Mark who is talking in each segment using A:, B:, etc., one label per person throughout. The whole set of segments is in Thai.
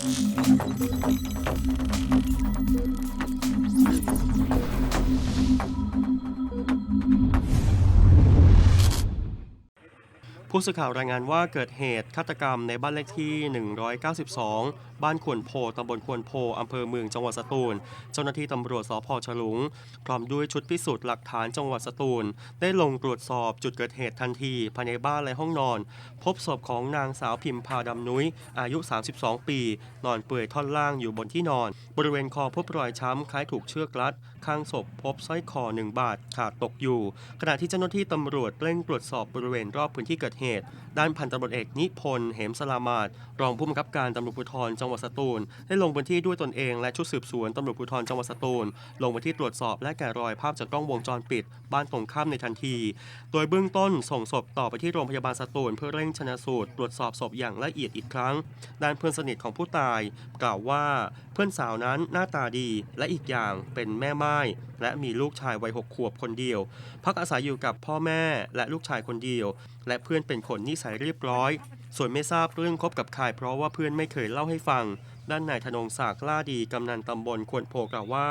A: Thank you. ผู้สื่อข่าวรายงานว่าเกิดเหตุฆาตกรรมในบ้านเลขที่ 192 บ้านขวนโพตำบลขวนโพอำเภอเมืองจังหวัดสตูล เจ้าหน้าที่ตำรวจสพฉลุง พร้อมด้วยชุดพิสูจน์หลักฐานจังหวัดสตูล ได้ลงตรวจสอบจุดเกิดเหตุทันทีภายในบ้านและห้องนอน พบศพของนางสาวพิมพาดำนุ้ย อายุ 32 ปี นอนเปื่อยท่อนล่างอยู่บนที่นอน บริเวณคอพบรอยช้ำคล้ายถูกเชือกรัด ข้างศพพบสร้อยคอหนึ่งบาทขาดตกอยู่ ขณะที่เจ้าหน้าที่ตำรวจเร่งตรวจสอบบริเวณรอบพื้นที่เกิดเหตุ ด้านพันตำรวจเอกนิพนธ์เหมสลามาดรองผู้บังคับการตำรวจภูธรจังหวัดสตูล ได้ลงพื้นที่ด้วยตนเองและชุดสืบสวนตำรวจภูธรจังหวัดสตูล ลงพื้นที่ตรวจสอบและแกะรอยภาพจากกล้องวงจรปิด บ้านตรงข้ามในทันที โดยเบื้องต้นส่งศพต่อไปที่โรงพยาบาลสตูล เพื่อเร่งชนะสูตรตรวจสอบศพอย่างละเอียดอีกครั้ง ด้านเพื่อนสนิทของผู้ตาย กล่าวว่าเพื่อนสาวนั้นหน้าตาดีและอีกอย่างเป็นแม่ไม้และมีลูกชายวัยหกขวบคนเดียว พักอาศัยอยู่กับพ่อแม่และลูกชายคนเดียว และเพื่อนเป็นคนนิสัยเรียบร้อย ส่วนไม่ทราบเรื่องคบกับใครเพราะว่าเพื่อนไม่เคยเล่าให้ฟัง ด้านนายธนงศักดิ์ล่าดีกำนันตำบลควรโพกล่าวว่า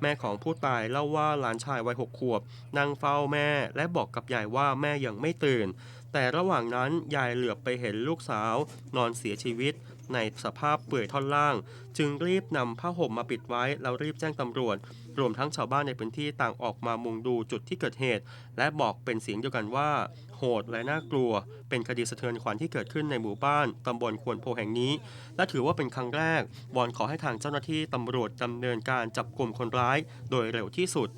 A: แม่ของผู้ตายเล่าว่าหลานชายวัยหกขวบ นั่งเฝ้าแม่และบอกกับยายว่าแม่ยังไม่ตื่น แต่ระหว่างนั้นยายเหลือบไปเห็นลูกสาว นอนเสียชีวิต ในสภาพเปื่อยท่อนล่าง จึงรีบนำผ้าห่มมาปิดไว้แล้วรีบแจ้งตำรวจ รวมทั้งชาวบ้านในพื้นที่ต่างออกมามุงดูจุดที่เกิดเหตุ และบอกเป็นเสียงเดียวกันว่า โหดและน่ากลัว เป็นคดีสะเทือนขวัญที่เกิดขึ้นในหมู่บ้านตำบลควนโพแห่งนี้ และถือว่าเป็นครั้งแรกวอนขอให้ทางเจ้าหน้าที่ตำรวจดำเนินการจับกลุ่มคนร้าย โดยเร็วที่สุด